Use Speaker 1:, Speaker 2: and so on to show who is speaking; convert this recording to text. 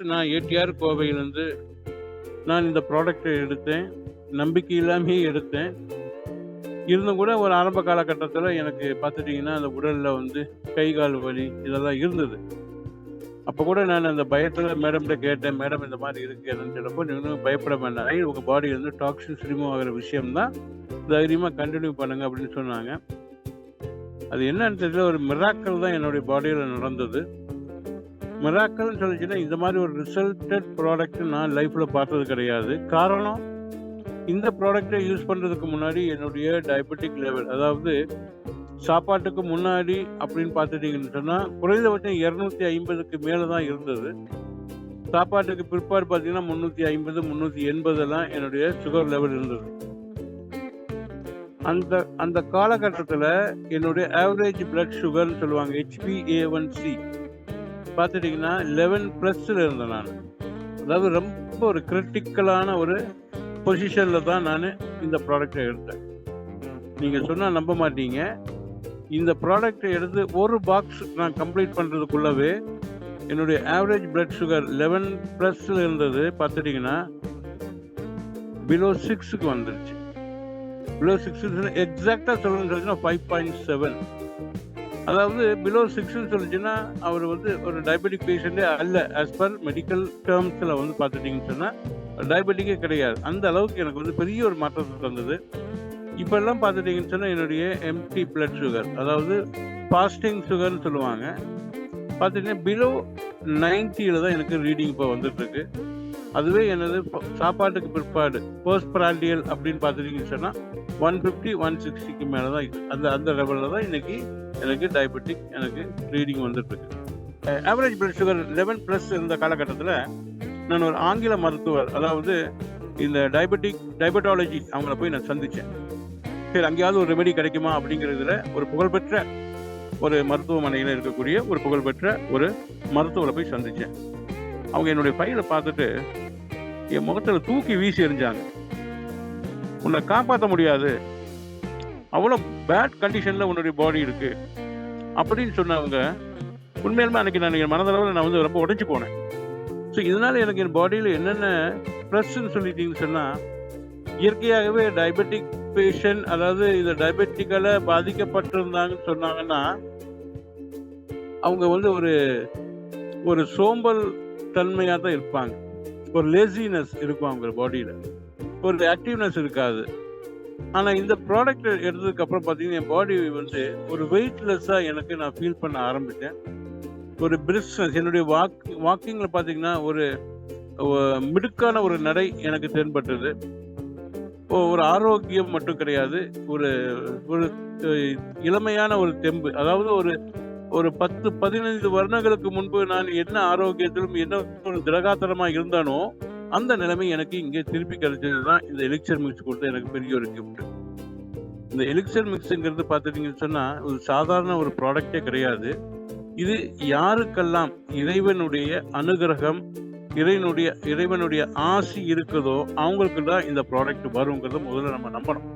Speaker 1: First நான் ADR கோவையிலேருந்து நான் இந்த ப்ராடக்ட்டை எடுத்தேன். நம்பிக்கை இல்லாமே எடுத்தேன். இருந்தும் கூட ஒரு ஆரம்ப காலகட்டத்தில் எனக்கு பார்த்துட்டிங்கன்னா அந்த உடலில் வந்து கை கால் வலி இதெல்லாம் இருந்தது. அப்போ கூட நான் அந்த பயத்தில் மேடம்கிட்ட கேட்டேன் மேடம் இந்த மாதிரி இருக்குது என்னன்னு சொல்லப்போ நீங்களும் பயப்பட வேண்டாம். உங்கள் பாடியிலேருந்து டாக்ஸின்ஸ் ரிமூவ் ஆகிற விஷயம்தான். தைரியமாக கண்டினியூ பண்ணுங்க. அப்படின்னு சொன்னாங்க. அது என்னன்னு தெரியல. ஒரு மிராக்கள் தான் என்னுடைய பாடியில் நடந்தது. மிராக்கல்னு சொல்லிச்சுன்னா இந்த மாதிரி ஒரு ரிசல்டட் ப்ராடக்ட் நான் லைஃப்பில் பார்த்தது கிடையாது. காரணம் இந்த ப்ராடக்டை யூஸ் பண்ணுறதுக்கு முன்னாடி என்னுடைய டயபெட்டிக் லெவல் அதாவது சாப்பாட்டுக்கு முன்னாடி அப்படின்னு பார்த்துட்டிங்கன்னு சொன்னால் குறைந்தபட்சம் இரநூத்தி ஐம்பதுக்கு மேலே தான் இருந்தது. சாப்பாட்டுக்கு பிற்பாடு பார்த்தீங்கன்னா முந்நூற்றி ஐம்பது முந்நூற்றி எண்பதெல்லாம் என்னுடைய சுகர் லெவல் இருந்தது. அந்த அந்த காலகட்டத்தில் என்னுடைய ஆவரேஜ் பிளட் சுகர்னு சொல்லுவாங்க ஹெச்பிஏஒன்சி பார்த்துட்டிங்கன்னா லெவன் ப்ளஸில் இருந்தேன் நான். அதாவது ரொம்ப ஒரு கிரிட்டிக்கலான ஒரு பொசிஷனில் தான் நான் இந்த ப்ராடக்டை எடுத்தேன். நீங்கள் சொன்னால் நம்ப மாட்டீங்க. இந்த ப்ராடக்டை எடுத்து ஒரு பாக்ஸ் நான் கம்ப்ளீட் பண்ணுறதுக்குள்ளவே என்னுடைய ஆவரேஜ் பிளட் சுகர் லெவன் ப்ளஸில் இருந்தது பார்த்துட்டிங்கன்னா பிலோ சிக்ஸுக்கு வந்துருச்சு. பிலோ சிக்ஸ் எக்ஸாக்டாக சொல்லணும்னு சொல்லிச்சுன்னா ஃபைவ் பாயிண்ட் செவன் அதாவது பிலோ சிக்ஸ்னு சொல்லிச்சுன்னா அவர் வந்து ஒரு டயபெட்டிக் பேஷண்ட்டே அல்ல ஆஸ் பர் மெடிக்கல் டேர்ம்ஸில் வந்து பார்த்துட்டிங்கன்னு சொன்னால் டயபெட்டிக்கே கிடையாது. அந்த அளவுக்கு எனக்கு வந்து பெரிய ஒரு மாற்றத்தை தந்தது. இப்போல்லாம் பார்த்துட்டிங்கன்னு சொன்னால் என்னுடைய எம்டி பிளட் சுகர் அதாவது ஃபாஸ்டிங் சுகர்னு சொல்லுவாங்க. பார்த்துட்டிங்கன்னா பிலோ நைன்ட்டியில் தான் எனக்கு ரீடிங் இப்போ வந்துட்டுருக்கு அதுவே எனது சாப்பாட்டுக்கு பிற்பாடு போஸ்ட் பிராண்டியல் அப்படின்னு பார்த்துட்டிங்கன்னு சொன்னால் ஒன் ஃபிஃப்டி ஒன் சிக்ஸ்டிக்கு மேலே தான் அந்த அந்த லெவலில் தான் இன்றைக்கி எனக்கு டயபெட்டிக் எனக்கு ரீடிங் வந்துட்டுருக்கு. Average blood sugar eleven plus இருந்த காலகட்டத்தில் நான் ஒரு ஆங்கில மருத்துவர் அதாவது இந்த டயபெட்டிக் டயபெட்டாலஜி அவங்கள போய் நான் சந்தித்தேன் சரி அங்கேயாவது ஒரு ரெமெடி கிடைக்குமா அப்படிங்கிறதுல ஒரு புகழ்பெற்ற ஒரு மருத்துவமனையில் இருக்கக்கூடிய ஒரு புகழ்பெற்ற ஒரு மருத்துவரை போய் சந்தித்தேன் அவங்க என்னுடைய ஃபைலை பார்த்துட்டு என் முகத்தில் தூக்கி வீசி எறிஞ்சாங்க. உன்னை காப்பாற்ற முடியாது. அவ்வளோ பேட் கண்டிஷனில் உன்னுடைய பாடி இருக்குது அப்படின்னு சொன்னவங்க உண்மையிலுமே அன்னைக்கு நான் என் மனதளவில் நான் வந்து ரொம்ப உடைஞ்சு போனேன். ஸோ இதனால் எனக்கு என் பாடியில் என்னென்ன ப்ரெஸ்ன்னு சொல்லிட்டீங்கன்னு சொன்னால் இயற்கையாகவே டயபெட்டிக் பேஷண்ட் அதாவது இந்த டயபெட்டிக்கால் பாதிக்கப்பட்டிருந்தாங்கன்னு சொன்னாங்கன்னா அவங்க வந்து ஒரு ஒரு சோம்பல் தன்மையாக தான் இருப்பாங்க. ஒரு லேசினஸ் இருக்கும் அவங்க பாடியில் ஒரு ஆக்டிவ்னஸ் இருக்காது. ஆனால் இந்த ப்ராடக்ட் எடுத்ததுக்கு அப்புறம் பார்த்தீங்கன்னா என் பாடி வந்து ஒரு வெயிட்லெஸ்ஸாக எனக்கு நான் ஃபீல் பண்ண ஆரம்பித்தேன் ஒரு பிரிஸ்னஸ் என்னுடைய வாக் வாக்கிங்கில் பார்த்தீங்கன்னா ஒரு மிடுக்கான ஒரு நடை எனக்கு தென்பட்டது. ஒரு ஆரோக்கியம் மட்டும் கிடையாது. ஒரு ஒரு இளமையான ஒரு தெம்பு. அதாவது ஒரு ஒரு பத்து பதினைந்து வருடங்களுக்கு முன்பு நான் என்ன ஆரோக்கியத்திலும் என்ன ஒரு திரகாத்தனமா இருந்தானோ அந்த நிலைமை எனக்கு இங்கே திருப்பி கிடைச்சது தான் இந்த எலிக்சர் மிக்ஸ் கொடுத்த எனக்கு பெரிய ஒரு கிஃப்ட் இந்த எலிக்சர் மிக்ஸுங்கிறது பார்த்துட்டீங்கன்னு சொன்னால் ஒரு சாதாரண ஒரு ப்ராடக்டே கிடையாது. இது யாருக்கெல்லாம் இறைவனுடைய அனுகிரகம் இறைவனுடைய இறைவனுடைய ஆசி இருக்குதோ அவங்களுக்கு தான் இந்த ப்ராடக்ட் வருங்கிறத முதல்ல நம்ம நம்பணும்.